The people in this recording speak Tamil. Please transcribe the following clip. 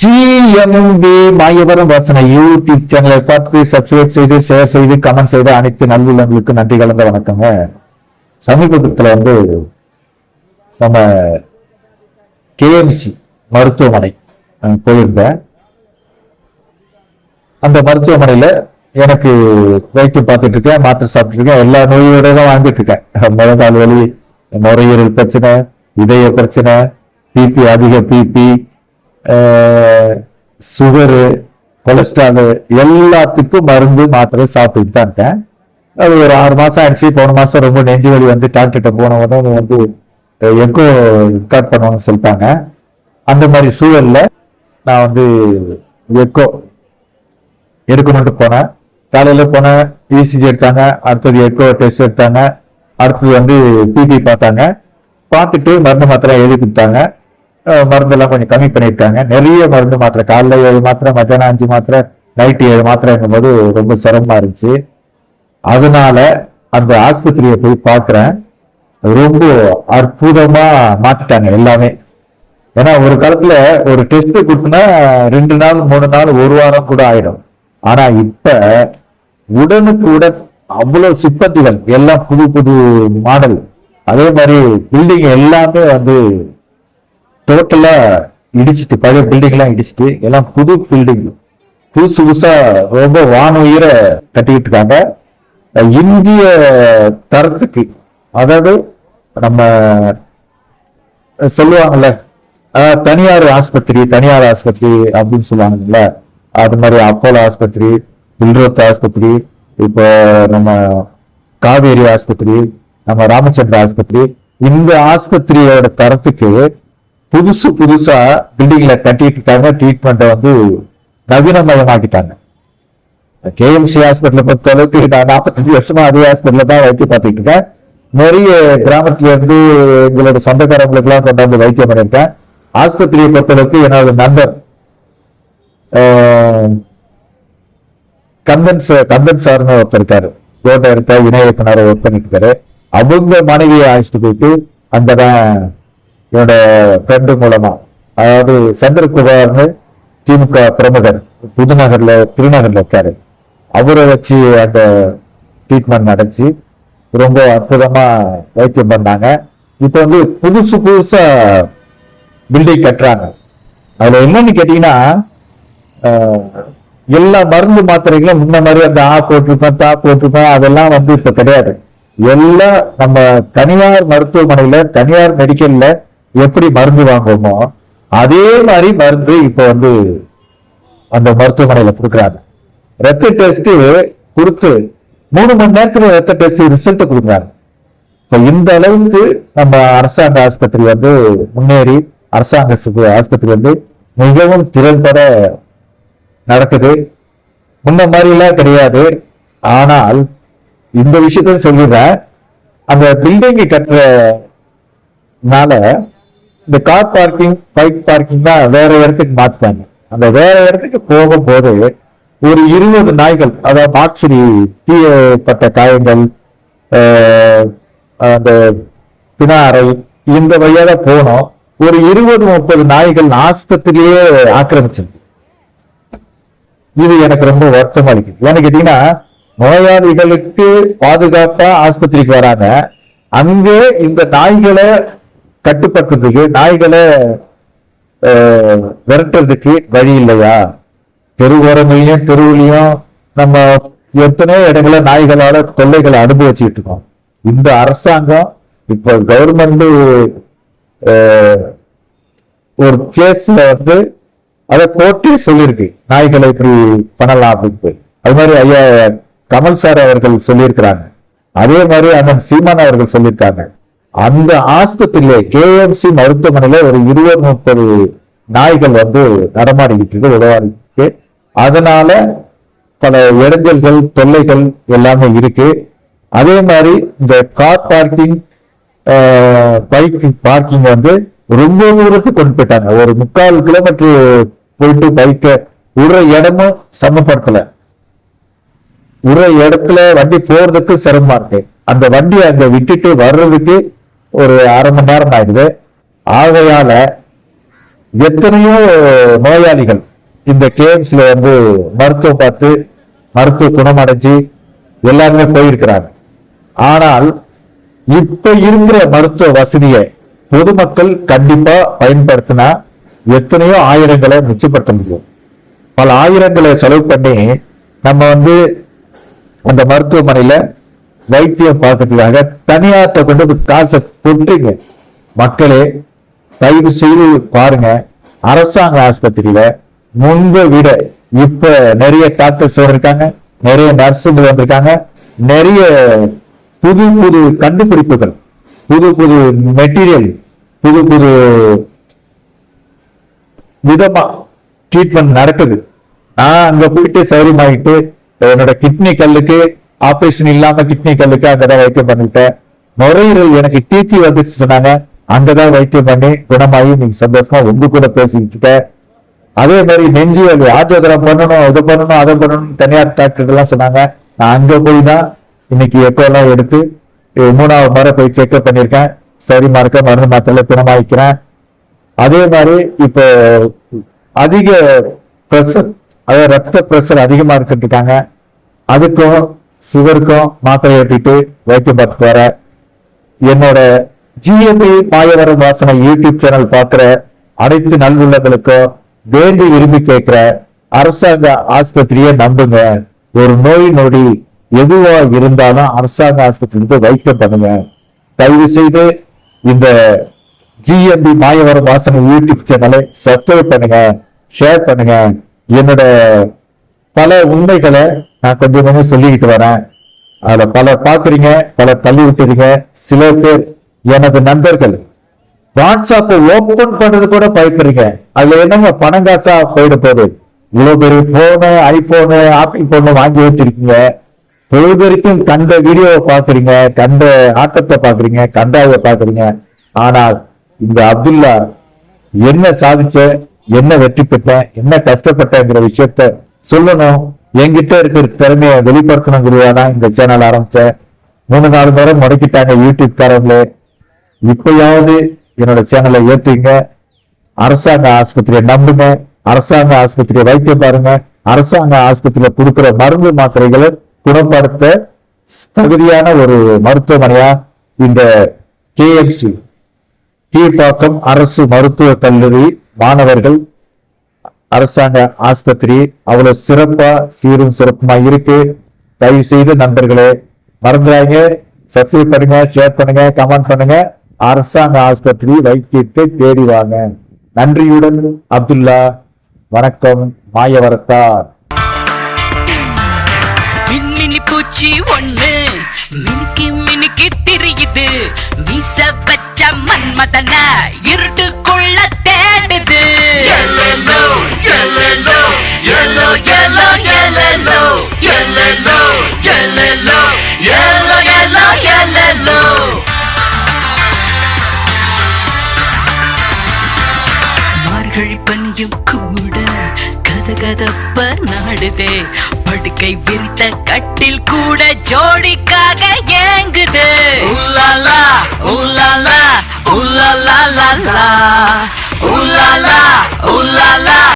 ஜிஎம்பி மாயவரம் வாசனை யூடியூப் சேனலை பார்த்து சப்ஸ்கிரைப் செய்து ஷேர் செய்து கமெண்ட் செய்து அனைத்து நல்லுள்ளங்களுக்கு நன்றி கலந்த வணக்கங்க. சமீபத்தில் வந்து நம்ம கேஎம்சி மருத்துவமனை போயிருந்தேன். அந்த மருத்துவமனையில எனக்கு வைத்தியம் பார்த்துட்டு இருக்கேன் மாத்திரை சாப்பிட்டு இருக்கேன் எல்லா நோயோட தான் வாழ்ந்துட்டு இருக்கேன். முழங்கால் வலி நுரையீரல் பிரச்சனை இதய பிரச்சனை பிபி அதிக பிபி சுகரு கொலஸ்ட்ரால் எல்லாத்துக்கும் மருந்து மாத்திரை சாப்பிட்டுட்டு தான் இருக்கேன். அது ஒரு ஆறு மாதம் ஆயிடுச்சு போன மாதம் ரொம்ப நெஞ்சு வலி வந்து டாக்டர்கிட்ட போன உடனே வந்து எக்கோ கட் பண்ணுவாங்கன்னு சொல்லிட்டாங்க. அந்த மாதிரி சூழலில் நான் வந்து எக்கோ எடுக்கணும்னு போனேன். காலையில் போனேன் இசிஜி எடுத்தாங்க அடுத்தது எக்கோ டெஸ்ட் எடுத்தாங்க அடுத்தது வந்து பிபி பார்த்தாங்க. பார்த்துட்டு மருந்து மாத்திரை எழுதி கொடுத்தாங்க. மருந்தெல்லாம் கொஞ்சம் கம்மி பண்ணியிருக்காங்க. நிறைய மருந்து மாத்திரை காலைல ஏழு மாத்திரை மத்தியானம் அஞ்சு மாத்திரை நைட்டு ஏழு மாத்திரைங்கும் போது ரொம்ப சிரமமா இருந்துச்சு. அதனால அந்த ஆஸ்பத்திரியை போய் பார்க்குறேன். ரொம்ப அற்புதமா மாத்திட்டாங்க எல்லாமே. ஏன்னா ஒரு காலத்துல ஒரு டெஸ்ட் கொடுத்தனா ரெண்டு நாள் மூணு நாள் ஒரு வாரம் கூட ஆயிடும். ஆனா இப்ப உடனுக்கு உடன் அவ்வளவு சிப்பந்திகள் எல்லாம் புது புது மாடல். அதே மாதிரி பில்டிங் எல்லாமே வந்து டோட்டலா இடிச்சிட்டு பழைய பில்டிங் எல்லாம் இடிச்சிட்டு எல்லாம் புது பில்டிங் புதுசு புதுசா ரொம்ப வான உயிரை கட்டிக்கிட்டு இருக்காங்க. இந்திய தரத்துக்கு அதாவது நம்ம சொல்லுவாங்கல்ல தனியார் ஆஸ்பத்திரி தனியார் ஆஸ்பத்திரி அப்படின்னு சொல்லுவாங்கல்ல அது மாதிரி அப்போலோ ஆஸ்பத்திரி பில்ரோத் ஆஸ்பத்திரி இப்போ நம்ம காவேரி ஆஸ்பத்திரி நம்ம ராமச்சந்திர ஆஸ்பத்திரி இந்த ஆஸ்பத்திரியோட தரத்துக்கு புதுசு புதுசா பில்டிங்ல கட்டிட்டு இருக்காங்க. ட்ரீட்மெண்ட்டை வந்து நவீனமயமாக்கிட்டாங்க. கேஎம்சி ஹாஸ்பிட்டலை பொறுத்த அளவுக்கு நான் நாற்பத்தஞ்சு வருஷமா அதே ஹாஸ்பிட்டல தான் வைத்தியம் பார்த்துட்டு இருக்கேன். நிறைய கிராமத்துல இருந்து எங்களோட சொந்தக்காரங்களுக்கு எல்லாம் கொண்டாந்து வைத்தியம் பண்ணியிருக்கேன். ஆஸ்பத்திரியை பொறுத்த அளவுக்கு என்னோட நண்பர் கந்தன் சார் கந்தன் சார்னு ஒருத்தர் இருக்காரு. கோட்டை இருக்க இணை இயக்குனர் ஒர்க் பண்ணிட்டு இருக்காரு. அவங்க மனைவியை அழைச்சிட்டு போயிட்டு அந்த என்னோட ஃப்ரெண்டு மூலமா. அதாவது சந்திரகுமார்னு திமுக பிரமுகர் புதுநகர்ல திருநகர்ல இருக்காரு. அவரை வச்சு அந்த ட்ரீட்மெண்ட் நடந்துச்சு. ரொம்ப அற்புதமா வைத்தியம் பண்ணாங்க. இப்போ வந்து புதுசு புதுசா பில்டிங் கட்டுறாங்க. அதுல என்னன்னு கேட்டீங்கன்னா எல்லா மருந்து மாத்திரைகளும் முன்ன மாதிரி அந்த ஆ போட்டிருப்பேன் தா போட்டிருப்பேன் அதெல்லாம் வந்து இப்ப கிடையாது. எல்லாம் நம்ம தனியார் மருத்துவமனையில தனியார் மெடிக்கல்ல எப்படி மருந்து வாங்குவோமோ அதே மாதிரி மருந்து இப்ப வந்து அந்த மருத்துவமனையில கொடுக்குறாங்க. ரத்த டெஸ்ட் கொடுத்து மூணு மணி நேரத்துல ரத்த டெஸ்ட் ரிசல்ட் கொடுக்குறாங்க. இப்ப இந்த அளவுக்கு நம்ம அரசாங்க ஆஸ்பத்திரி வந்து முன்னேறி அரசாங்க ஆஸ்பத்திரி வந்து மிகவும் திறன்பட நடக்குது. முன்ன மாதிரிலாம் கிடையாது. ஆனால் இந்த விஷயத்த சொல்லிடுறேன். அந்த பில்டிங் கட்டுறனால இந்த கார் பார்க்கிங் பைக் பார்க்கிங் தான் வேற இடத்துக்கு மாத்திட்டாங்க. அந்த வேற இடத்துக்கு போகும்போது ஒரு இருபது நாய்கள் அதாவது மார்ச்சரி தீயப்பட்ட காயங்கள் ஆஹ், அந்த பினாரை இந்த வழியாக போனோம். ஒரு இருபது முப்பது நாய்கள் ஆஸ்பத்திரியே ஆக்கிரமிச்சிருக்கு. இது எனக்கு ரொம்ப வருத்தமா இருக்குது. ஏன்னு கேட்டீங்கன்னா நோயாளிகளுக்கு பாதுகாப்பா ஆஸ்பத்திரிக்கு வராங்க. அங்கே இந்த நாய்களை கட்டுப்படுத்துறதுக்கு நாய்களை விரட்டுறதுக்கு வழி இல்லையா? தெருவோரங்களையும் தெருவுலையும் நம்ம எத்தனையோ இடங்கள நாய்களால தொல்லைகளை அனுபவிச்சுட்டு இருக்கோம். இந்த அரசாங்கம் இப்ப கவர்மெண்ட் ஒரு கேஸ்ல வந்து அதை கோர்ட்டே சொல்லியிருக்கு. நாய்களை இப்படி பண்ணலாம் அப்படின்ட்டு. அது மாதிரி ஐயா கமல் சார் அவர்கள் சொல்லியிருக்கிறாங்க. அதே மாதிரி அண்ணன் சீமான் அவர்கள் சொல்லியிருக்காங்க. அந்த ஆஸ்பத்திரியில கேஎம்சி மருத்துவமனையில ஒரு இருபது முப்பது நாய்கள் வந்து நடமாடிக்கிட்டு இருக்கு உதவாடிக்கு அதனால பல இடைஞ்சல்கள் தொல்லைகள் எல்லாமே இருக்கு. அதே மாதிரி இந்த கார் பார்க்கிங் பைக் பார்க்கிங் வந்து ரொம்ப தூரத்துக்கு கொண்டு போயிட்டாங்க. ஒரு முக்கால் கிலோமீட்டர் போயிட்டு பைக்கை விடுற இடமும் சமப்படுத்தல. விடுற இடத்துல வண்டி போறதுக்கு சிரமமா இருக்கு. அந்த வண்டியை அங்க விட்டுட்டு வர்றதுக்கு ஒரு அரை மணி நேரம் ஆயிடுது. ஆகையால எத்தனையோ நோயாளிகள் இந்த கேம்ஸ்ல வந்து மருத்துவம் பார்த்து மருத்துவ குணமடைஞ்சு எல்லாருமே போயிருக்கிறாங்க. ஆனால் இப்ப இருக்கிற மருத்துவ வசதியை பொதுமக்கள் கண்டிப்பா பயன்படுத்தினா எத்தனையோ ஆயிரங்களை மிச்சப்படுத்த முடியும். பல ஆயிரங்களை செலவு பண்ணி நம்ம வந்து அந்த மருத்துவமனையில வைத்தியம் பார்க்கறதுக்காக தனியார்ட்ட கொண்டு போய் காசை கொட்டுறீங்க மக்களே தயவு செய்து பாருங்க அரசாங்க ஆஸ்பத்திரியில முன்பை விட இப்ப நிறைய டாக்டர்ஸ் வந்திருக்காங்க நிறைய நர்ஸுகள் வந்திருக்காங்க நிறைய புது புது கண்டுபிடிப்புகள் புது புது மெட்டீரியல் புது புது விதமா ட்ரீட்மெண்ட் நடக்குது. நான் அங்க போயிட்டு சௌரியமாகிட்டு என்னோட கிட்னி கல்லுக்கு ஆபரேஷன் இல்லாம கிட்னி கல்லுக்கு அங்கதான் வைத்தியம் பண்ணிட்டேன் நுரையீரல் எனக்கு டிடி வந்துச்சு சொன்னாங்க. அங்கதான் வைத்தியம் பண்ணி குணமாகி நீங்க சந்தோஷமா உங்க கூட பேசிக்கிட்டு இருக்கேன். அதே மாதிரி நெஞ்சு வலி ஆஜோதரம் பண்ணணும் இதை பண்ணணும் அதை பண்ணணும் தனியார் டாக்டர் எல்லாம் சொன்னாங்க. நான் அங்க போய் தான் இன்னைக்கு எக்கோ எல்லாம் எடுத்து மூணாவது முறை போய் செக்அப் பண்ணியிருக்கேன். சரி மறக்க மருந்து மாத்திரையில குணமாயிக்கிறேன். அதே மாதிரி இப்போ அதிக பிரஷர் அதாவது ரத்த பிரஷர் அதிகமா இருக்கிட்டு இருக்காங்க அதுக்கும் சுகருக்கும் மாத்திரை ஏற்றிட்டு வைத்தியம் பார்த்துட்டு வர. என்னோட ஜிஎம்பி மாயவரம் வாசனை யூடியூப் சேனல் பார்க்கிற அனைத்து நல்லுள்ளங்களுக்கும் வேண்டி விரும்பி கேட்கிற அரசாங்க ஆஸ்பத்திரியை நம்புங்க. ஒரு நோய் நொடி எதுவா இருந்தாலும் அரசாங்க ஆஸ்பத்திரிக்கு வைத்தியம் பண்ணுங்க. தயவு செய்து இந்த ஜிஎம்பி மாயவரம் வாசனை யூடியூப் சேனலை சப்ஸ்கிரைப் பண்ணுங்க ஷேர் பண்ணுங்க. என்னோட பல உண்மைகளை நான் கொஞ்சம் கொஞ்சம் சொல்லிக்கிட்டு வரேன். அதுல பல பாக்குறீங்க பல தள்ளி விட்டுறீங்க. சில பேர் எனது நண்பர்கள் வாட்ஸ்அப்பை ஓபன் பண்ணுறது கூட பயப்படுறீங்க. அதுல என்னங்க பணம் காசா போயிட போகுது? இவ்வளவு பெரிய போனு ஐபோனு ஆப்பிள் போனு வாங்கி வச்சிருக்கீங்க. பொழுது வரைக்கும் கண்ட வீடியோவை பாக்குறீங்க கண்ட ஆட்டத்தை பாக்குறீங்க கண்டாவை பாக்குறீங்க. ஆனால் இந்த அப்துல்லா என்ன சாதிச்ச என்ன வெற்றி பெற்றேன் என்ன கஷ்டப்பட்டங்கிற விஷயத்த சொல்லணும். என்கிட்ட இருக்கிற திறமையை வெளிப்படுத்தணுங்கிறதான் இந்த சேனல் ஆரம்பிச்சேன். மூணு நாலு முறை முடக்கிட்டாங்க யூடியூப் தரம்ல இப்பயாவது என்னோட சேனலை ஏத்துங்க. அரசாங்க ஆஸ்பத்திரியை நம்புங்க. அரசாங்க ஆஸ்பத்திரியை வைத்தியம் பாருங்க. அரசாங்க ஆஸ்பத்திரியில கொடுக்குற மருந்து மாத்திரைகளை குணப்படுத்த தகுதியான ஒரு மருத்துவமனையா? இந்த கேஎம்சி கீழ்ப்பாக்கம் அரசு மருத்துவக் கல்லூரி மாணவர்கள் அரசாங்க ஆஸ்பத்திரி அவ்வளவு சிறப்பா சீரும் சிறப்புமா இருக்கு. தயவு செய்து நண்பர்களே மறந்துடாங்க சப்ஸ்கிரைப் பண்ணுங்க ஷேர் பண்ணுங்க கமெண்ட் பண்ணுங்க. அரசாங்க ஆஸ்பத்திரி வைத்தியத்தை தேடி வாங்க. நன்றியுடன் அப்துல்லா. வணக்கம் மாயவரத்தார். பூச்சி ஒண்ணு மினுக்கி மினுக்கி திரியுது. மீச வச்ச மன்மதன நீயும் கூட கதகதப்ப நாடுதே படுக்கை விரித்த கட்டில் கூட ஜோடிக்காக ஏங்குது. உல்லாலா உல்லாலா உல்லாலா உல்லாலா உல்லாலா.